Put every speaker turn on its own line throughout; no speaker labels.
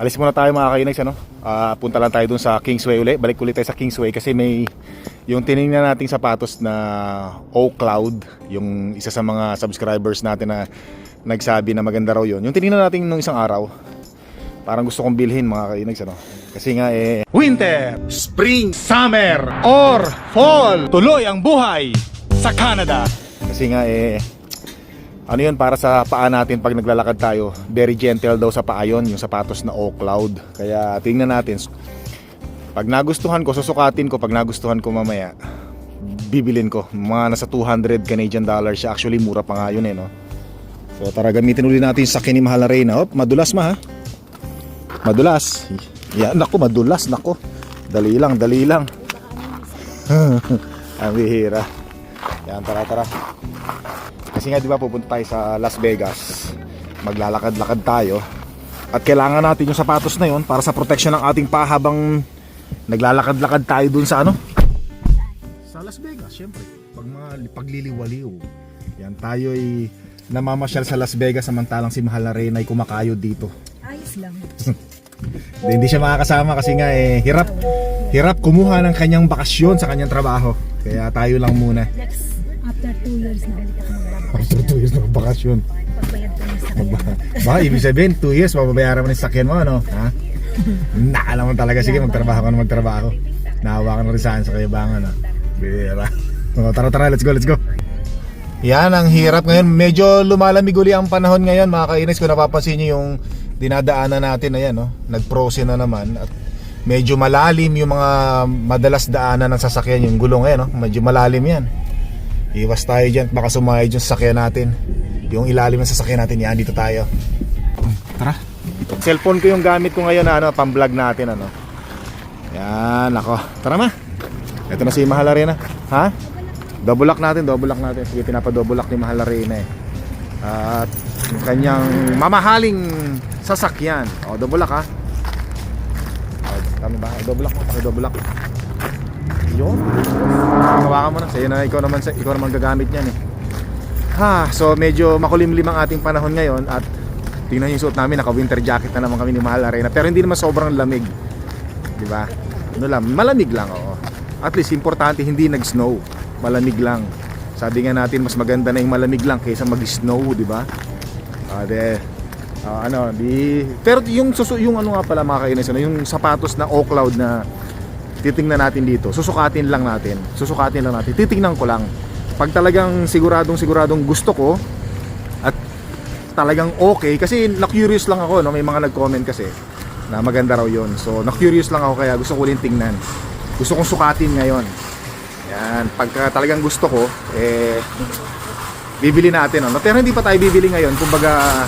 Alis muna tayo mga kainags ano. Ah, punta lang tayo dun sa Kingsway uli. Balik ulit tayo sa Kingsway kasi may yung tiningnan nating sapatos na Oak Cloud, yung isa sa mga subscribers natin na nagsabi na maganda raw yun. Yung tiningnan natin nung isang araw, parang gusto kong bilhin mga kainags ano. Kasi nga eh Winter, Spring, Summer, or Fall. Tuloy ang buhay sa Canada. Kasi nga eh ano yun? Para sa paa natin pag naglalakad tayo very gentle daw sa paa yun yung sapatos na Oak Cloud. Kaya tingnan natin. Pag nagustuhan ko susukatin ko. Pag nagustuhan ko mamaya bibilin ko. Mga nasa 200 Canadian dollars siya. Actually mura pa nga yun eh no? So tara gamitin ulit natin sa ni Mahal na Reyna. Op, madulas ma ha? Madulas. Yan nako madulas nako dali lang dali lang. Ang bihira. Yan tara tara kasi nga 'di ba pupunta tayo sa Las Vegas. Maglalakad-lakad tayo. At kailangan natin yung sapatos na 'yon para sa protection ng ating paa habang naglalakad-lakad tayo dun sa ano? Sa Las Vegas, syempre. Pag mga pagliliwaliw. Yan tayo ay namamasyal sa Las Vegas samantalang si Mahal na Reyna ay kumakayod dito.
Ayos lang.
Hindi, hindi siya makakasama kasi nga eh hirap hirap kumuha ng kanyang bakasyon sa kanyang trabaho. Kaya tayo lang muna.
Next, after 2 years na ulit ako
After 2 years ng bakasyon.
Pagbayad ko ng sakyan.
Baka ibig sabihin, 2 years, mababayaran mo na yung sakyan mo, ano? Ha? Nakala mo talaga, sige, magtrabaho ka na magtrabaho. Nahawa ka na rin saan sa kayabangan, ha? Bira. O, tara, tara, let's go, let's go. Yan, ang hirap ngayon. Medyo lumalamig uli ang panahon ngayon, mga kainis. Kung napapansin nyo yung dinadaanan natin, ayan, no? Nag-prose na naman. At medyo malalim yung mga madalas daanan ng sasakyan, yung gulong, ayan, no? Medyo malalim yan. Iwas tayo dyan, baka sumayad yung sasakyan natin. Yung ilalim ng sasakyan natin, yan, dito tayo. Tara. Cellphone ko yung gamit ko ngayon na ano, pang-vlog natin ano. Yan, ako. Tara ma. Ito na si Mahal Arena. Ha? Double lock natin, double lock natin. Sige, pinapa-double lock ni Mahal Arena eh. At yung kanyang mamahaling sasakyan. O, double lock ha. O, tama ba? O, double lock mo, paki-double lock. Yun. Hawakan mo na. Sa'yo na ikaw naman, sa- ikaw naman gagamit niyan eh. Ha, so medyo makulimlim ang ating panahon ngayon at tingnan yung suot namin, naka winter jacket na naman kami ni Mahal Arena pero hindi naman sobrang lamig. 'Di ba? Ano lang, malamig lang oo. At least importante hindi nag-snow. Malamig lang. Sabi nga natin mas maganda na yung malamig lang kaysa mag-snow, 'di ba? Ah, de ah, ano, di pero yung susu yung ano nga pala mga kainis, ano, yung sapatos na Oak Cloud na titingnan natin dito. Susukatin lang natin. Susukatin lang natin. Titingnan ko lang. Pag talagang siguradong siguradong gusto ko at talagang okay kasi na-curious lang ako no may mga nag-comment kasi na maganda raw yon so na-curious lang ako kaya gusto ko rin tingnan gusto kong sukatin ngayon yan pagka talagang gusto ko eh bibili natin no pero hindi pa tayo bibili ngayon kumbaga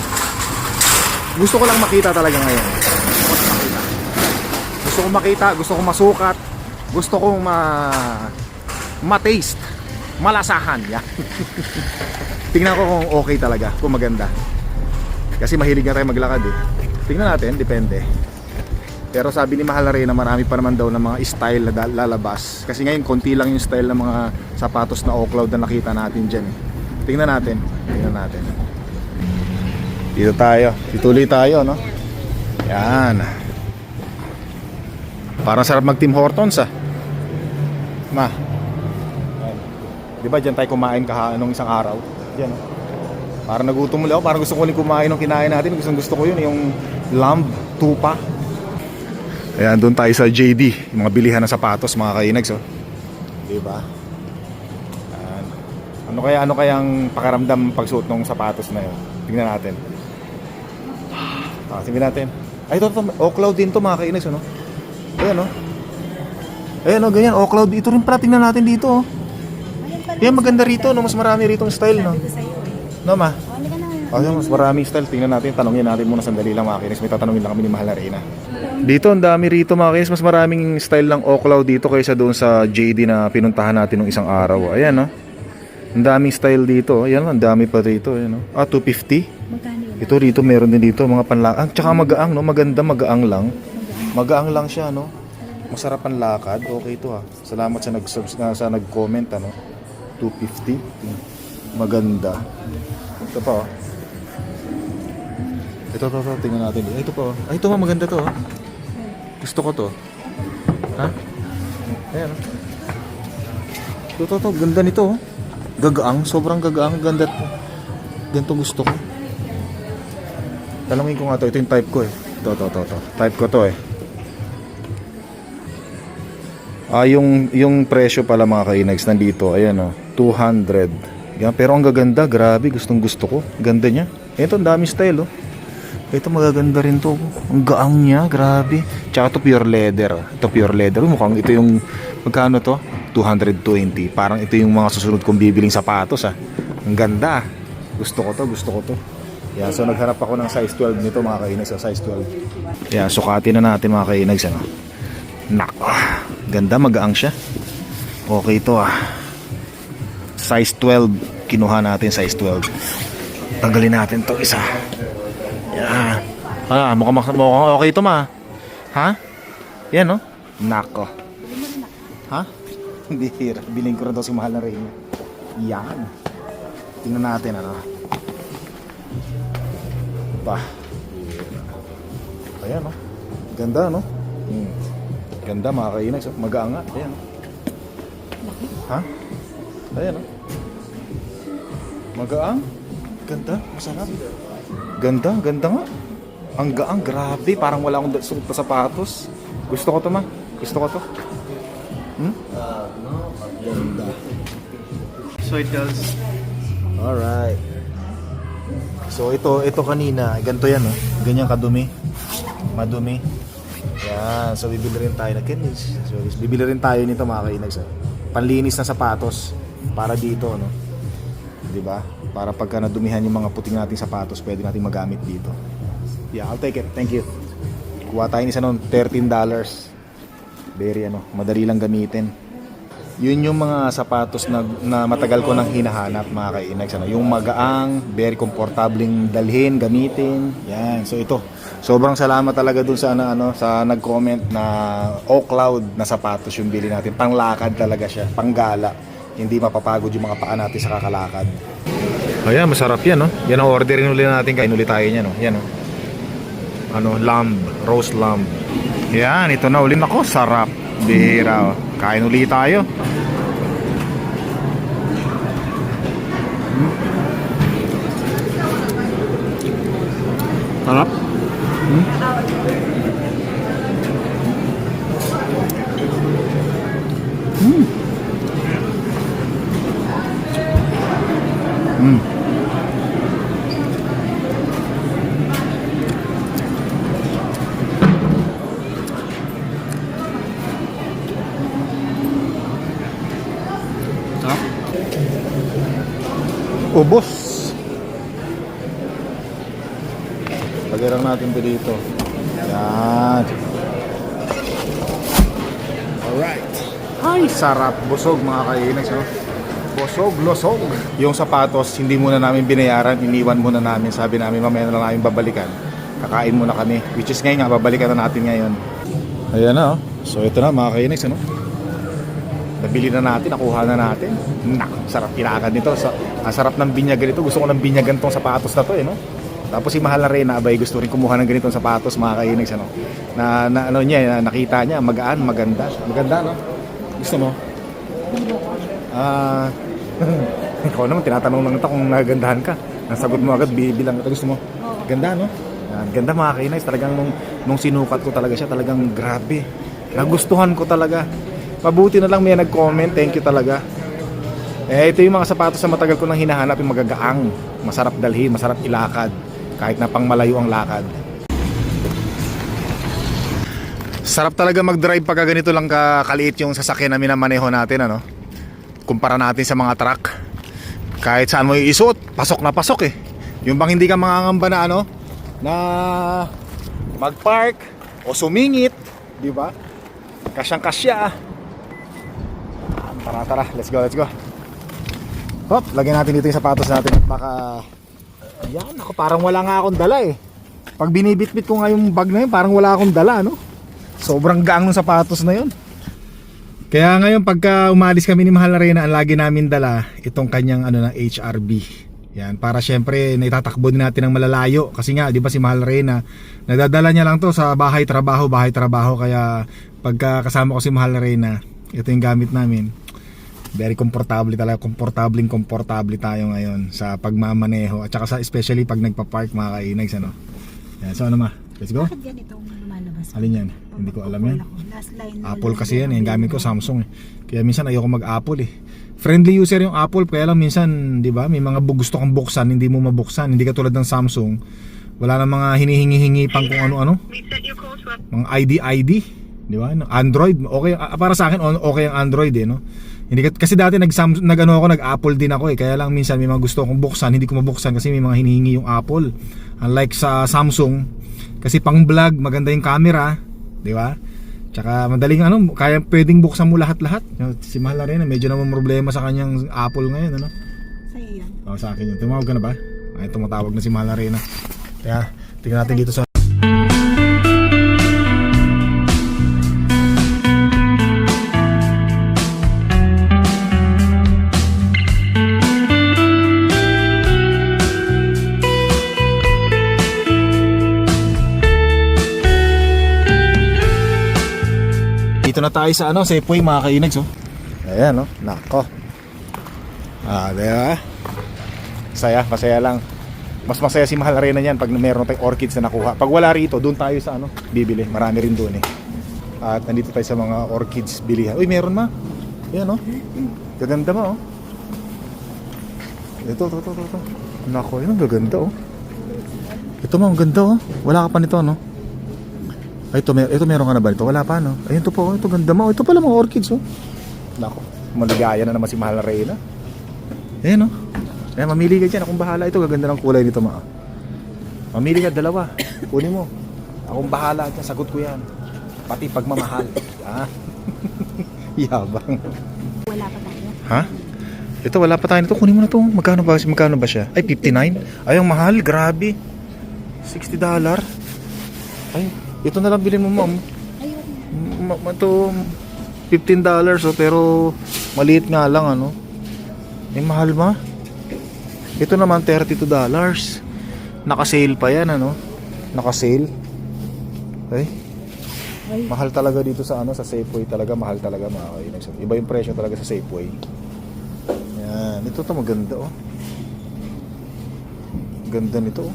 gusto ko lang makita talaga ngayon gusto kong makita gusto kong masukat gusto kong ma ma-taste malasahan yan tingnan ko kung okay talaga kung maganda. Kasi mahilig na tayo maglakad eh. Tingnan natin depende. Pero sabi ni Mahal na rin na marami pa naman daw ng mga style na lalabas. Kasi ngayon konti lang yung style ng mga sapatos na Oak-Cloud na nakita natin dyan eh. tingnan natin tingnan natin. Dito tayo ituloy tayo no? Yan parang sarap mag Tim Hortons ah ma Di ba diyan tayo kumain kaha nung isang araw? Diyan. oh. Parang nagutom muli ako, parang gusto ko ulit kumain nung kinain natin. Gusto gusto ko yun, yung lamb, tupa. Ayan, doon tayo sa JD, yung mga bilihan ng sapatos, mga kainags, oh. Di ba? Ano kaya, ano kayang pakaramdam pagsuot ng sapatos na yun? Tingnan natin. Ah, tingnan natin. Ay, ito, ito, Oak-Cloud din to, mga kainags, ano? Ayan, oh. Ayan, oh, ganyan, Oak-Cloud. Ito rin pala, tingnan natin dito, oh. Yan maganda rito, no? mas marami rito ang style, no? No, ma?
Oh, na.
Oh, mas maraming style. Tingnan natin, tanongin natin muna sandali lang mga kinis. May tatanungin lang kami ni Mahal na Reyna. Dito, ang dami rito mga kinis. Mas maraming style ng Oklaw dito kaysa doon sa JD na pinuntahan natin nung isang araw. Ayan, no? Ang daming style dito. Ayan, ang dami pa rito. Ayan, no? Ah, 250.
Magkano?
Ito rito, meron din dito. Mga panlakad. Ah, tsaka magaang, no? Maganda, magaang lang. Magaang lang siya, no? Masarap ang lakad. Okay to, ha. Salamat sa nag na, sa nag-comment, ano? 250. Maganda. Ito pa, oh. Ito, ito, ito. Tingnan natin. Ay, ito po. Ay, ito nga maganda to. oh. Gusto ko to. Ha? Ayan. oh. Ito, ito, ito. Ganda nito. oh. Gagaang. Sobrang gagaang. Ganda. Ganito gusto ko. Talangin ko nga to. Ito yung type ko eh. Ito, ito, ito. ito. Type ko to eh. Ah, yung, yung presyo pala mga kainags nandito. Ayan oh. 200. Yan, pero ang gaganda. Grabe. Gustong gusto ko. Ganda niya. Ito, ang dami style oh. Ito magaganda rin to. Ang gaang niya, grabe. Tsaka to pure leather. Ito pure leather. Mukhang ito yung, magkano to? 220. Parang ito yung mga susunod kong bibiling sapatos ah. Ang ganda. Gusto ko to, gusto ko to. Yeah, so nagharap ako ng size 12 nito mga kainags. So size 12. Yeah, sukatin na natin mga kainags. Ano? Nako. Ganda, magaang siya. Okay to ah. Size 12. Kinuha natin size 12. Tanggalin natin to isa. Yan. Ah, mukhang, mukhang okay ito ma. Ha? Yan no? Nako. Ha? Hindi hira. Biling ko rin daw si mahal na rin. Yan. Tingnan natin ano. Ba. Ayan no. Ganda no? Hmm. Ganda mga kainags. oh. Magaanga. Ayan no. Ha? Ayan no. Magaang. Ganda. Masarap. Ganda, ganda nga. Ang gaang, grabe. Parang wala akong suot na sapatos. Gusto ko to, ma. Gusto ko to. Hmm? Ganda.
So it does.
Alright. So ito, ito kanina, ganito yan, oh. Ganyan kadumi. Madumi. Yan. So bibili rin tayo na kinis. So bibili rin tayo nito mga kainags. oh. Panlinis na sapatos para dito, no. 'Di ba? Para pagka nadumihan yung mga puting nating sapatos, pwede nating magamit dito. Yeah, I'll take it. Thank you. Kuha tayo isa noon, $13. Very ano, madali lang gamitin. Yun yung mga sapatos na, na matagal ko nang hinahanap mga kainags. Ano? Yung magaang, very komportabling dalhin, gamitin. Yan. So ito, sobrang salamat talaga dun sa, ano, ano, sa nag-comment na Oak Cloud na sapatos yung bili natin. Panglakad talaga siya, panggala. Hindi mapapagod yung mga paa natin sa kakalakad. Ayan, masarap yan, no? Yan ang orderin ulit natin. Kain ulit tayo niya, no? Yan, no? Ano, lamb, roast lamb. Yan, ito na ulit. Ako, sarap. Bihira, oh. Kain ulit tayo. Sarap.
Sarap.
Sarap. Busog mga kainags. No? Busog, losog. Yung sapatos, hindi muna namin binayaran. Iniwan muna namin. Sabi namin, mamaya na lang namin babalikan. Kakain muna kami. Which is ngayon nga, babalikan na natin ngayon. Ayan na. Oh. So ito na mga kainags. Ano? Nabili na natin, nakuha na natin. Nak, sarap kinakad nito. Sa, ang sarap ng binyagan nito. Gusto ko ng binyagan tong sapatos na to eh, no? Tapos si Mahal na rin abay gusto rin kumuha ng ganitong sapatos mga kainags ano. Na, na ano niya, na, nakita niya magaan, maganda. Maganda no? Gusto mo? Ah, ikaw naman tinatanong lang kita kung nagandahan ka. Nasagot mo agad bibilang kita gusto mo. Ganda no? Yan, ganda mga kainags. Talagang nung, nung sinukat ko talaga siya, talagang grabe. Nagustuhan ko talaga. Mabuti na lang may nag-comment. Thank you talaga. Eh, ito yung mga sapatos na matagal ko nang hinahanap yung magagaang. Masarap dalhin, masarap ilakad. Kahit na pang malayo ang lakad. Sarap talaga mag-drive pagka ganito lang ka kaliit yung sasakyan na minamaneho natin ano. Kumpara natin sa mga truck. Kahit saan mo iisuot, pasok na pasok eh. Yung bang hindi ka mangangamba na ano na mag-park o sumingit, di ba? Kasyang kasya. Tara tara, let's go, let's go. Hop, lagyan natin dito yung sapatos natin at baka yan, ako parang wala nga akong dala eh. Pag binibitbit ko nga yung bag na yun, parang wala akong dala, no? Sobrang gaang ng sapatos na yun. Kaya ngayon pagka umalis kami ni Mahal Arena, ang lagi namin dala itong kanyang ano na HRB. Yan, para syempre naitatakbo din natin ng malalayo kasi nga 'di ba si Mahal Reyna nadadala niya lang to sa bahay trabaho, bahay trabaho kaya pagka kasama ko si Mahal Reyna, ito yung gamit namin. Very komportable talaga, komportabling komportable tayo ngayon sa pagmamaneho at saka sa especially pag nagpa-park mga kainags ano. Yan, so ano ma? Let's go.
Bakit ganito?
Alin yan? Hindi ko alam yan. Apple kasi yan eh. Ang
ang
gamit ko Samsung eh. Kaya minsan ayoko mag-Apple eh. Friendly user yung Apple kaya lang minsan, 'di ba? May mga gusto kang buksan, hindi mo mabuksan. Hindi katulad ng Samsung. Wala nang mga hinihingi-hingi pang kung ano-ano. Mga ID-ID, 'di ba? No, Android, okay ah, para sa akin okay ang Android eh, no. Hindi kasi dati nag nag ano ako, nag-Apple din ako eh. Kaya lang minsan may mga gusto akong buksan, hindi ko mabuksan kasi may mga hinihingi yung Apple. Unlike sa Samsung, kasi pang vlog, maganda yung camera, 'di ba? Tsaka madaling ano, kaya pwedeng buksan mo lahat-lahat. Si Mahal na rin, medyo naman problema sa kanyang Apple ngayon, ano?
Sa'yo yan.
Oh, sa akin yun. Tumawag ka na ba? Ay, tumatawag na si Mahal na rin. Kaya, tingnan natin dito sa... na tayo sa ano, Safeway mga kainags oh. Ayan oh, nako. Ah, di ba? Saya, masaya lang. Mas masaya si Mahal Arena niyan pag meron tayong orchids na nakuha. Pag wala rito, doon tayo sa ano, bibili. Marami rin doon eh. At nandito tayo sa mga orchids bilihan. Uy, meron ma. Ayan oh. Gaganda ma oh. Ito, ito, ito. ito. Nako, yun ang gaganda oh. Ito ma, ang ganda oh. Wala ka pa nito no. Ay, ito, mer ito meron ka na ba ito? Wala pa no. Ayun to po, oh. ito ganda mo. Ito pala mga orchids oh. Nako, maligaya na naman si Mahal Reyna. Ayan oh. Ayan, mamili ka dyan. Akong bahala. Ito, gaganda ng kulay nito, ma. Mamili ka, dalawa. Kunin mo. Akong bahala dyan. Sagot ko yan. Pati pagmamahal. Ah. Yabang.
Wala pa tayo.
Ha? Ito, wala pa tayo nito. Kunin mo na to. Magkano ba, magkano ba siya? Ay, 59? Ay, ang mahal. Grabe. 60 dollar. Ay, ito na lang bilhin mo, ma'am. Ma- ma- ito, 15 dollars oh, pero maliit nga lang ano. Eh mahal ma. Ito naman 32 dollars. Naka-sale pa yan ano. Naka-sale. Ay,
Ay,
mahal talaga dito sa ano sa Safeway talaga mahal talaga mga kainex. Iba yung presyo talaga sa Safeway. Yan, ito to maganda oh. Ganda nito oh.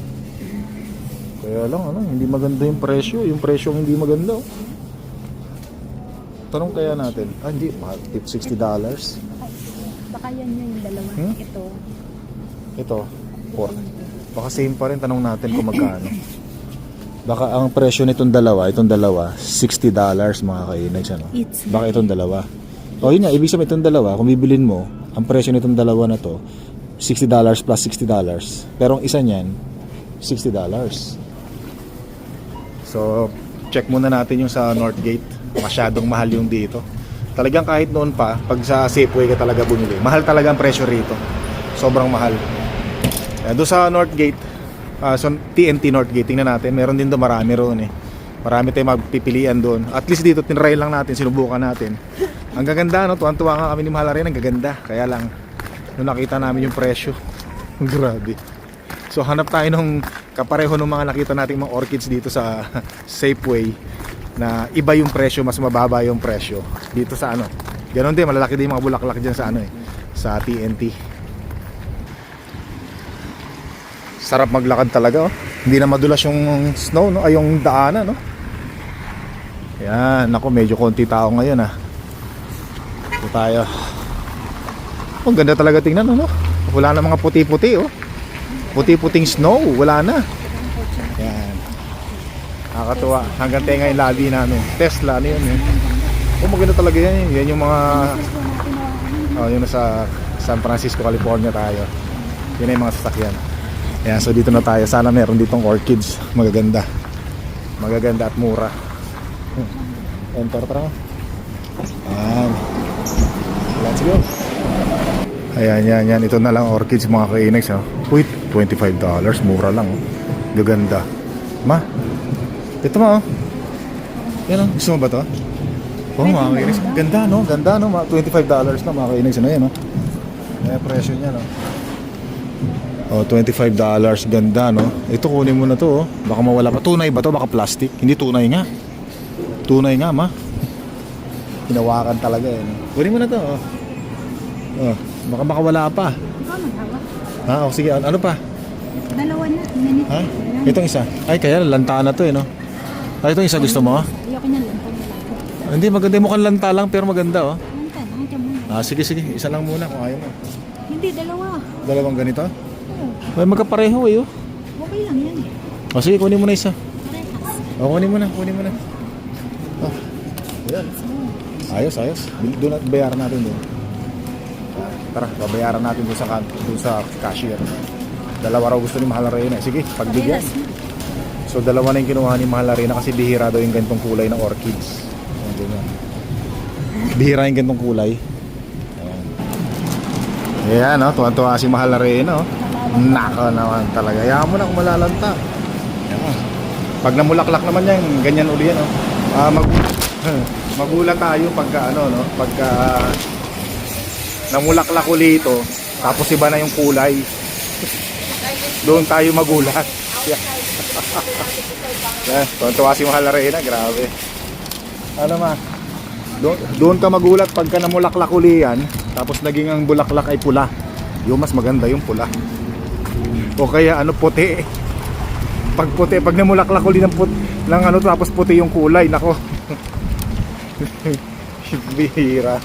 Kaya lang ano, hindi maganda yung presyo, yung presyo hindi maganda oh. Tanong kaya natin, ah hindi, mahal, tip 60 dollars.
baka yan yung dalawa.
Hmm?
Ito.
Ito, for, baka same pa rin, tanong natin kung magkano. Baka ang presyo nitong dalawa, itong dalawa, 60 dollars mga kainex ano.
It's
Baka itong dalawa. O yun nga, ibig sabihin itong dalawa, kung bibilin mo, ang presyo nitong dalawa na to, $60 plus $60. Pero ang isa niyan, $60. So, check muna natin yung sa Northgate. Masyadong mahal yung dito. Talagang kahit noon pa, pag sa Safeway ka talaga bumili, mahal talaga ang presyo rito. Sobrang mahal. Eh, doon sa Northgate, ah, so TNT Northgate, tingnan natin, meron din doon marami roon eh. Marami tayong magpipilian doon. At least dito, tinry lang natin, sinubukan natin. Ang gaganda, no? Tuwan-tuwa nga kami ni Mahal rin, ang gaganda. Kaya lang, nung nakita namin yung presyo, grabe. So hanap tayo ng kapareho ng mga nakita nating mga orchids dito sa Safeway na iba yung presyo, mas mababa yung presyo dito sa ano. Ganon din, malalaki din mga bulaklak dyan sa ano eh, sa TNT. Sarap maglakad talaga oh. Hindi na madulas yung snow no, ay yung daanan no. Yan, ako medyo konti tao ngayon ah. Ito tayo. Oh, ang ganda talaga tingnan no. Wala na mga puti-puti oh. Puti-puting snow, wala na. Yan. Nakakatuwa. Hanggang tenga yung labi namin. Tesla, ano yun eh. Oh, maganda talaga yan. eh. Yan yung mga... Oh, yun nasa San Francisco, California tayo. Yun yung mga sasakyan. Yan, so dito na tayo. Sana meron ditong orchids. Magaganda. Magaganda at mura. Hmm. Enter tara. Yan. Let's go. Ayan, yan, yan. Ito na lang orchids mga kainex. Oh. Wait, $25. Mura lang. Oh. Gaganda. Ma, ito ma. Oh. Yan oh. Gusto mo ba to? Oh, mga kainex. Ganda, no? Ganda, no? Mga $25 na mga kainex. Ano yan, oh. Kaya presyo niya, no? Oh, $25. Ganda, no? Ito, kunin mo na to, oh. Baka mawala pa. Tunay ba to? Baka plastic? Hindi tunay nga. Tunay nga, ma. Hinawakan talaga, eh. no? Kunin mo na to, oh. Oh, baka makawala pa. Ha? Oh, sige, ano, pa?
Dalawa na. Minute.
Ha? Itong isa. Ay, kaya lanta na to, eh, no? Ay, itong isa gusto mo?
Ayoko niyan wala.
Hindi, maganda. Mukhang lanta lang, pero maganda, oh.
Lanta na. Diyan muna.
Ah, sige, sige. Isa lang muna kung ayaw mo.
Hindi, dalawa.
Dalawang ganito?
Oo.
Ay, magkapareho, eh, oh.
Okay lang yan.
O, sige, kunin mo na isa.
Parehas.
O, kunin mo na, kunin mo na. Oh, ayan. Ayos, ayos. Doon natin bayaran natin doon. Tara, babayaran natin doon sa, doon sa cashier. Dalawa raw gusto ni Mahal Arena. Sige, pagbigyan. So, dalawa na yung kinuha ni Mahal Arena kasi bihira daw yung ganitong kulay ng orchids. Ayan, ganyan. Bihira yung ganitong kulay. Ayan. Ayan, no? Tuwan-tuwa si Mahal Arena, oh. Nako naman talaga. Ayaw mo na kung malalanta. Ayan. Pag namulaklak naman yan, ganyan uli yan, oh. Ah, mag magulat tayo pagka ano, no? Pagka namulaklak uli ito, tapos iba na yung kulay. Doon tayo magulat. Yeah. Yan, tuwa si Mahal Arena, grabe. Ano ma? Doon, doon ka magulat pagka namulaklak uli yan, tapos naging ang bulaklak ay pula. Yung mas maganda yung pula. O kaya ano puti. Pag puti, pag namulaklak uli ng, put, ng ano tapos puti yung kulay, nako. Bihira.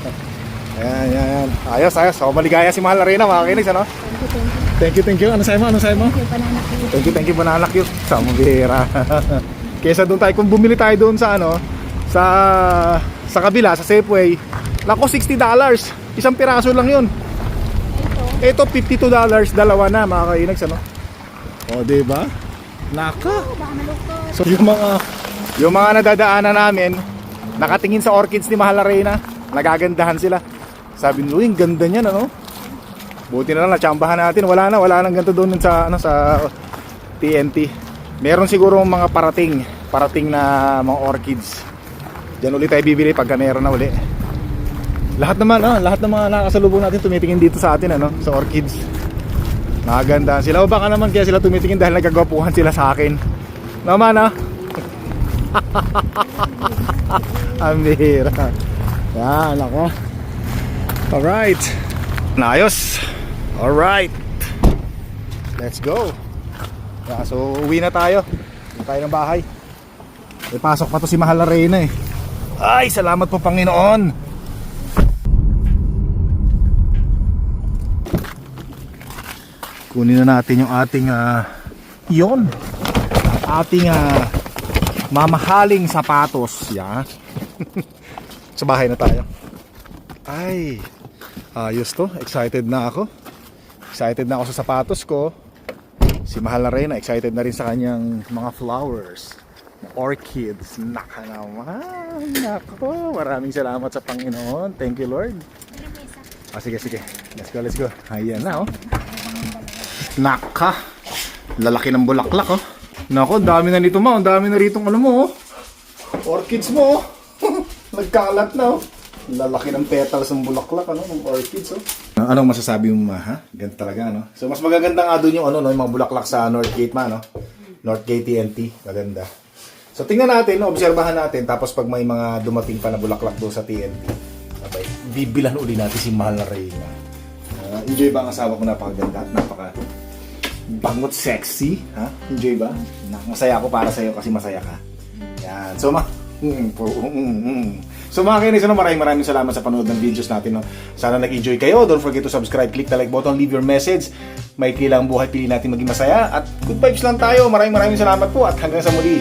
Ayan, ayan, ayan. Ayos, ayos. So, maligaya si Mahal Arena, mga kinis, ano?
Thank you, thank you.
Ano sa'yo mo? Ano sa'yo mo?
Thank you.
Thank you, banana cute. Sa mabihira. Kesa doon tayo, kung bumili tayo doon sa ano, sa sa kabila, sa Safeway, lako $60. Isang piraso lang yun.
Ito.
Ito, $52. Dalawa na, mga kainags, ano? O? Naka.
Oh, baka malukot.
So, yung mga, yung mga nadadaanan namin, nakatingin sa orchids ni Mahal Arena, nagagandahan sila. Sabi nyo, yung ganda niyan, ano? Buti na lang, natsambahan natin. Wala na, wala nang ganito doon sa, ano, sa TNT. Meron siguro mga parating, parating na mga orchids. Diyan ulit tayo bibili pagka meron na uli. Lahat naman, ah, lahat ng mga nakasalubong natin tumitingin dito sa atin, ano, sa orchids. Nakagandahan sila. O baka naman kaya sila tumitingin dahil nagkagwapuhan sila sa akin. Naman, ah. Amira. Yan, ako. Alright. Naayos. Alright. Let's go. Yeah, so, uwi na tayo. Uwi tayo ng bahay. May pasok pa to si Mahal na Reyna eh. Ay, salamat po Panginoon. Kunin na natin yung ating ah, yon. Ating ah, mamahaling sapatos. Yan. Sa bahay na tayo. Ay, ayos to. Excited na ako. Excited na ako sa sapatos ko. Si Mahal na Reyna, excited na rin sa kanyang mga flowers. Orchids. Naka naman. Nako. Maraming salamat sa Panginoon. Thank you, Lord. Ah, sige, sige. Let's go, let's go. Ayan na, oh. Naka. Lalaki ng bulaklak, oh. Nako, dami na nito, ma. Dami na rito, ano mo, oh. Orchids mo, oh. Nagkalat na, oh. Lalaki ng petals ng bulaklak, ano, ng orchids, oh. Anong masasabi mo, ma, ha? Ganito talaga, ano? So, mas magaganda nga doon yung, ano, no, yung mga bulaklak sa Northgate, ma, no? Northgate TNT. Maganda. So, tingnan natin, no, obserbahan natin, tapos pag may mga dumating pa na bulaklak doon sa TNT, abay, bibilan uli natin si Mahal na Reyna. Ah, enjoy ba ang asawa ko? Napakaganda at napaka bangot sexy, ha? Enjoy ba? Masaya ako para sa'yo kasi masaya ka. Yan. So, ma... Mm, po, mm, mm. So mga kainis, ano, maraming maraming salamat sa panood ng videos natin. No? Sana nag-enjoy kayo. Don't forget to subscribe, click the like button, leave your message. May kilang buhay, pili natin maging masaya. At good vibes lang tayo. Maraming maraming salamat po at hanggang sa muli.